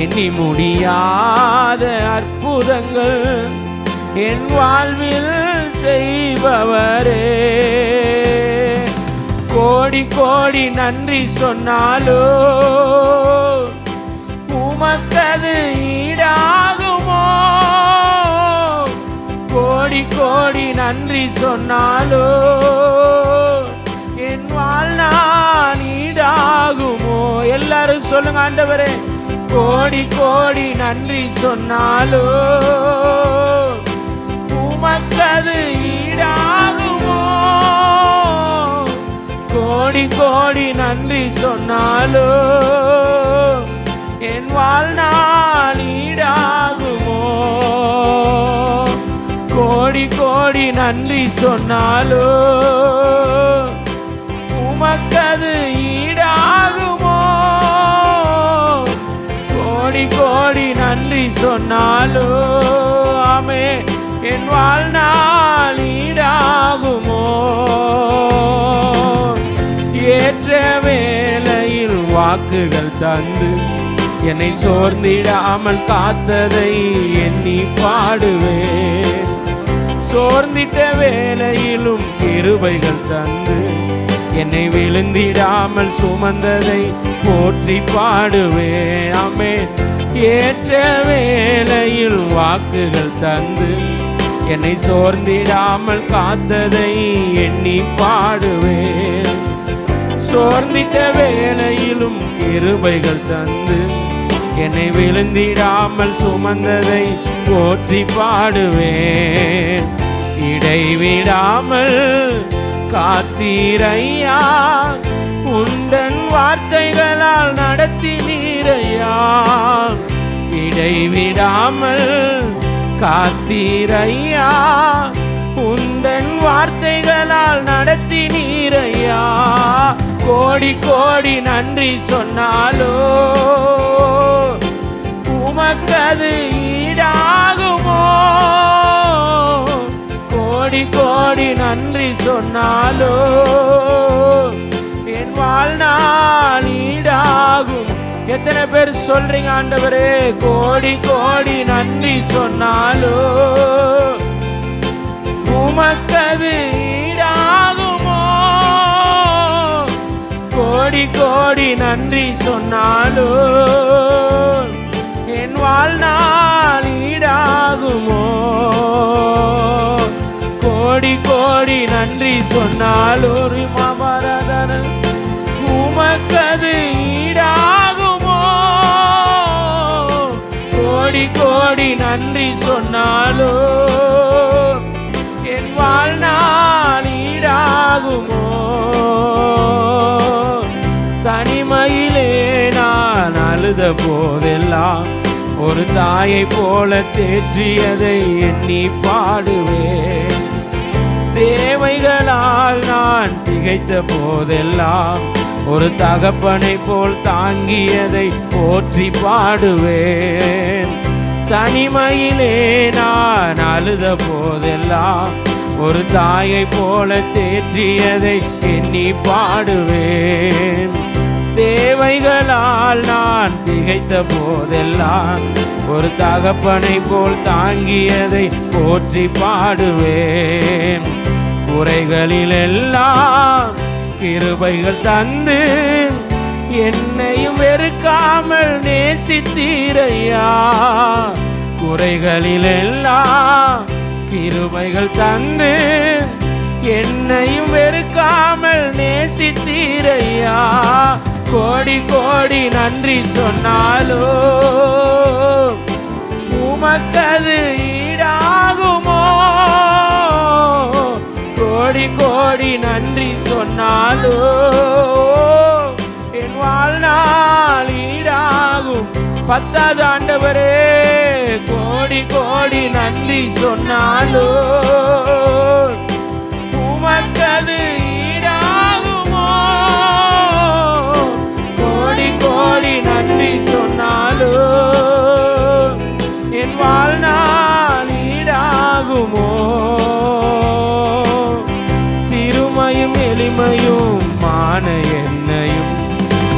எண்ணி முடியாத அற்புதங்கள் என் வாழ்வில் செய்பவரே. கோடி கோடி நன்றி சொன்னாலோ உமக்கது ஈடாகுமோ? கோடி கோடி நன்றி சொன்னாலோ என் வாழ்நாள் ஈடாகுமோ? எல்லாரும் சொல்லுங்க ஆண்டவரே. கோடி கோடி நன்றி சொன்னாலோ? உமக்கது ஈடாகுமோ? கோடி கோடி நன்றி சொன்னாலோ? என் வாழ்நாள் ஈடாகுமோ? கோடி கோடி நன்றி சொன்னாலோ? உமக்கது ஈடாகுமோ? கோடி கோடி நன்றி சொன்னாலோ? ஆமே என் வாழ்நாள் ஈடாகுமோ? ஏற்ற வேலையில் வாக்குகள் தந்து என்னை சோர்ந்திடாமல் காத்ததை எண்ணி பாடுவேன். சோர்ந்திட்ட வேலையிலும் கிருபைகள் தந்து என்னை விழுந்திடாமல் சுமந்ததை போற்றி பாடுவேன் ஆமே ஏற்ற வேலையில் வாக்குகள் தந்து என்னை சோர்ந்திடாமல் காத்ததை எண்ணி பாடுவேன் சோர்ந்திட்ட வேலையிலும் கிருபைகள் தந்து என்னை விழுந்திடாமல் சுமந்ததை போற்றி பாடுவேன் இடைவிடாமல் காத்தீரையா உந்தன் வார் வார்த்தைகளால் நடத்தி நீரையா இடைவிடாமல் காத்தீரையா? உந்தன் வார்த்தைகளால் நடத்தி நீரையா? கோடி கோடி நன்றி சொன்னாலோ? உமக்கது ஈடாகுமோ? கோடி கோடி நன்றி சொன்னாலோ? வாழ்நாள் ஈடாகும் எத்தனை பேர் சொல்றீங்க ஆண்டவரே? கோடி கோடி நன்றி சொன்னாலோ. உமக்கது ஈடாகுமோ? கோடி கோடி நன்றி சொன்னாலோ. என் வாழ்நாள் ஈடாகுமோ கோடி கோடி நன்றி சொன்னாலோ. மாமரதன உமக்கது ஈடாகுமோ? கோடி கோடி நன்றி சொன்னாலோ? என் வாழ்நாள் ஈடாகுமோ? தனிமையிலே நான் அழுத போதெல்லாம் ஒரு தாயை போல தேற்றியதை எண்ணி பாடுவேன். தேவைகளால் நான் திகைத்த போதெல்லாம் ஒரு தகப்பனை போல் தாங்கியதை போற்றி பாடுவேன். தனிமையிலே நான் அழுத போதெல்லாம் ஒரு தாயை போல தேற்றியதை எண்ணி பாடுவேன். தேவைகளால் நான் திகைத்த போதெல்லாம் ஒரு தகப்பனை போல் தாங்கியதை போற்றி பாடுவேன். குறைகளில் கிருபைகள் தந்து என்னையும் வெறுக்காமல் நேசித்தீரையா? குறைகளில் எல்லாம் கிருபைகள் தந்து என்னையும் வெறுக்காமல் நேசித்தீரையா? கோடி கோடி நன்றி சொன்னாலோ? உமக்கது ஈடாகுமோ? கோடி கோடி நன்றி சொன்னாலோ என் வாழ்நாள் ஈடாகும். பத்தாவது ஆண்டவரே கோடி கோடி நன்றி சொன்னாலோ உமக்கது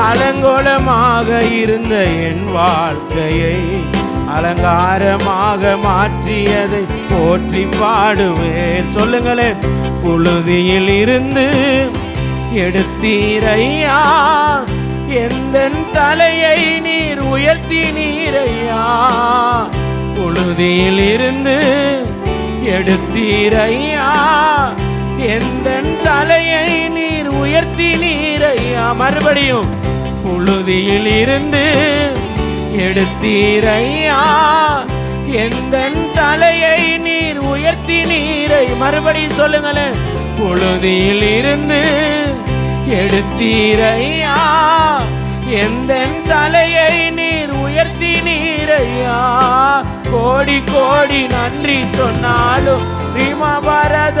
அலங்கோலமாக இருந்த என் வாழ்க்கையை அலங்காரமாக மாற்றியதை போற்றி பாடுவேன். சொல்லுங்களேன் புழுதியில் இருந்து எடுத்தீரையா? எந்த தலையை நீர் உயர்த்தி நீரையா புழுதியில் இருந்து எடுத்தீரையா? எந்த தலையை நீர் உயர்த்தி நீர் மறுபடியும் புழுதியில் இருந்து எடுத்தீரையா எந்த தலையை நீர் உயர்த்தி நீரை மறுபடியும் சொல்லுங்களேன். புழுதியில் இருந்து எடுத்தீரையா எந்த தலையை நீர் உயர்த்தி நீரையா கோடி கோடி நன்றி சொன்னாலும் ரிமபரத பரத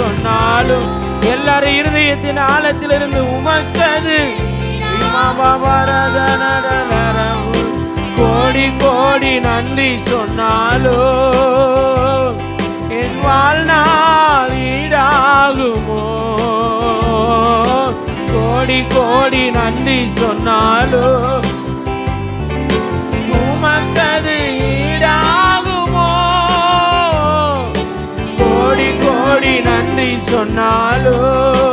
சொன்னாலும் எல்லாரும் இருதயத்தின் ஆழத்திலிருந்து உமக்கது. கோடி கோடி நன்றி சொன்னாலோ என் வாழ்நாள் ஈடாகுமோ? கோடி கோடி நன்றி சொன்னாலோ சொன்னாலும்